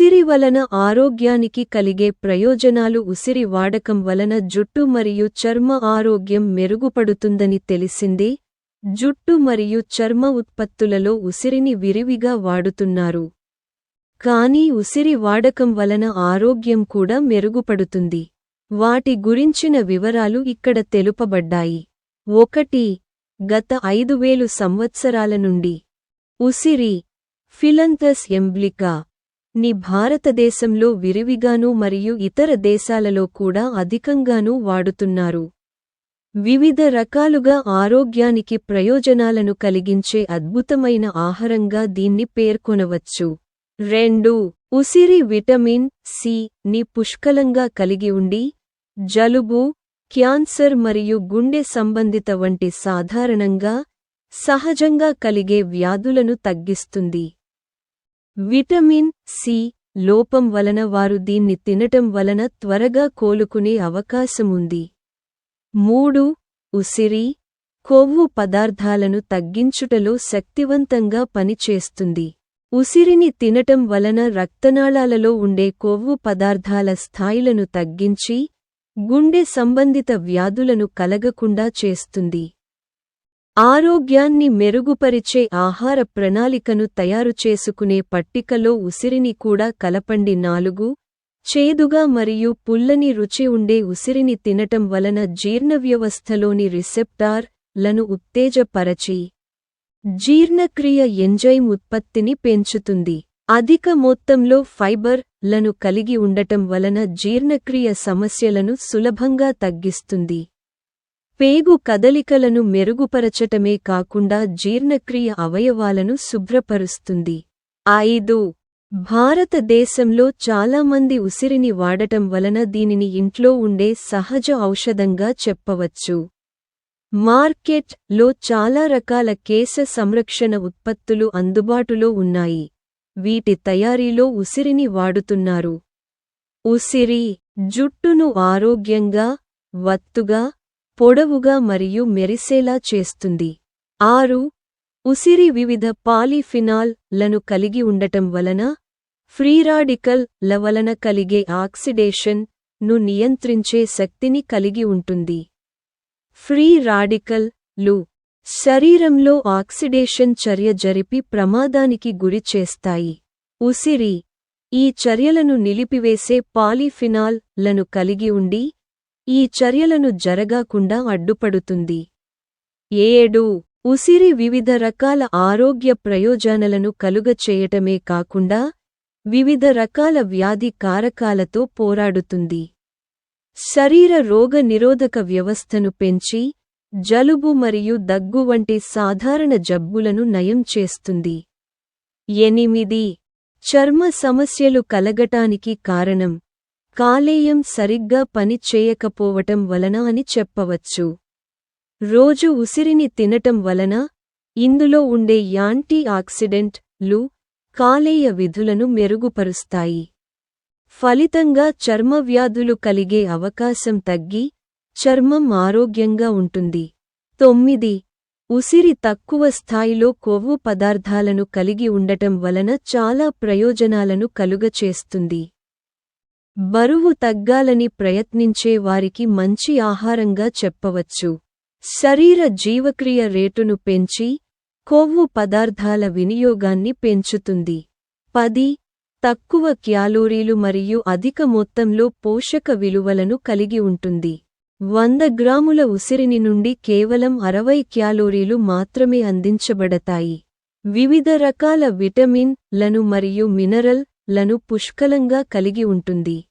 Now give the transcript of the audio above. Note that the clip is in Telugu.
ఉసిరి వలన ఆరోగ్యానికి కలిగే ప్రయోజనాలు ఉసిరి వాడకం వలన జుట్టు మరియు చర్మ ఆరోగ్యం మెరుగుపడుతుందని తెలిసిందే. జుట్టు మరియు చర్మ ఉత్పత్తులలో ఉసిరిని విరివిగా వాడుతున్నారు. కానీ ఉసిరి వాడకం వలన ఆరోగ్యం కూడా మెరుగుపడుతుంది. వాటి గురించిన వివరాలు ఇక్కడ తెలుపబడ్డాయి. ఒకటి గత ఐదు వేలు సంవత్సరాల నుండి. ఉసిరి ఫిలంతస్ ఎంబ్లికా. ని భారతదేశంలో విరివిగానూ మరియు ఇతర దేశాలలో కూడా అధికంగానూ వాడుతున్నారు. వివిధ రకాలుగా ఆరోగ్యానికి ప్రయోజనాలను కలిగించే అద్భుతమైన ఆహారంగా దీన్ని పేర్కొనవచ్చు. రెండు ఉసిరి విటమిన్ సి ని పుష్కలంగా కలిగి ఉండి జలుబు క్యాన్సర్ మరియు గుండె సంబంధిత వంటి సాధారణంగా సహజంగా కలిగే వ్యాధులను తగ్గిస్తుంది. విటమిన్ సి లోపం వలన వారు దీన్ని తినటం వలన త్వరగా కోలుకునే అవకాశముంది. మూడు ఉసిరి కొవ్వు పదార్థాలను తగ్గించుటలో శక్తివంతంగా పనిచేస్తుంది. ఉసిరిని తినటం వలన రక్తనాళాలలో ఉండే కొవ్వు పదార్థాల స్థాయిలను తగ్గించి గుండె సంబంధిత వ్యాధులను కలగకుండా చేస్తుంది. ఆరోగ్యాన్ని మెరుగుపరిచే ఆహార ప్రణాళికను తయారు చేసుకునే పట్టికలో ఉసిరిని కూడా కలపండి. నాలుగు చేదుగా మరియు పుల్లని రుచి ఉండే ఉసిరిని తినటం వలన జీర్ణవ్యవస్థలోని రిసెప్టార్లను ఉత్తేజపరచి జీర్ణక్రియ ఎంజైమ్ ఉత్పత్తిని పెంచుతుంది. అధిక మొత్తంలో ఫైబర్లను కలిగి ఉండటం వలన జీర్ణక్రియ సమస్యలను సులభంగా తగ్గిస్తుంది. పేగు కదలికలను మెరుగుపరచటమే కాకుండా జీర్ణక్రియ అవయవాలను శుభ్రపరుస్తుంది. ఐదు. భారతదేశంలో చాలామంది ఉసిరిని వాడటం వలన దీనిని ఇంట్లో ఉండే సహజ ఔషధంగా చెప్పవచ్చు. మార్కెట్లో చాలా రకాల కేశ సంరక్షణ ఉత్పత్తులు అందుబాటులో ఉన్నాయి. వీటి తయారీలో ఉసిరిని వాడుతున్నారు. ఉసిరి జుట్టును ఆరోగ్యంగా వత్తుగా పొడవుగా మరియు మెరిసేలా చేస్తుంది. ఆరు. ఉసిరి వివిధ పాలిఫినాల్లను కలిగి ఉండటం వలన ఫ్రీరాడికల్ ల వలన కలిగే ఆక్సిడేషన్ను నియంత్రించే శక్తిని కలిగి ఉంటుంది. ఫ్రీ రాడికల్లు శరీరంలో ఆక్సిడేషన్ చర్య జరిపి ప్రమాదానికి గురి చేస్తాయి. ఉసిరి ఈ చర్యలను నిలిపివేసే పాలిఫినాల్లను కలిగి ఉండి ఈ చర్యలను జరగాకుండా అడ్డుపడుతుంది. ఏడు ఉసిరి వివిధ రకాల ఆరోగ్య ప్రయోజనాలను కలుగచేయటమే కాకుండా వివిధ రకాల వ్యాధి కారకాలతో పోరాడుతుంది. శరీర రోగ నిరోధక వ్యవస్థను పెంచి జలుబు మరియు దగ్గు వంటి సాధారణ జబ్బులను నయం చేస్తుంది. ఎనిమిది చర్మ సమస్యలు కలగటానికి కారణం కాలేయం సరిగ్గా పని చేయకపోవటం వలన అని చెప్పవచ్చు. రోజు ఉసిరిని తినటం వలన ఇందులో ఉండే యాంటీ ఆక్సిడెంట్లు కాలేయ విధులను మెరుగుపరుస్తాయి. ఫలితంగా చర్మవ్యాధులు కలిగే అవకాశం తగ్గి చర్మం ఆరోగ్యంగా ఉంటుంది. తొమ్మిది. ఉసిరి తక్కువ స్థాయిలో కొవ్వు పదార్థాలను కలిగి ఉండటం వలన చాలా ప్రయోజనాలను కలుగచేస్తుంది. బరువు తగ్గాలని ప్రయత్నించే వారికి మంచి ఆహారంగా చెప్పవచ్చు. శరీర జీవక్రియ రేటును పెంచి కొవ్వు పదార్థాల వినియోగాన్ని పెంచుతుంది. పది తక్కువ క్యాలోరీలు మరియు అధిక మొత్తంలో పోషక విలువలను కలిగి ఉంటుంది. వంద గ్రాముల ఉసిరిని నుండి కేవలం అరవై క్యాలోరీలు మాత్రమే అందించబడతాయి. వివిధ రకాల విటమిన్లను మరియు మినరల్లను పుష్కలంగా కలిగి ఉంటుంది.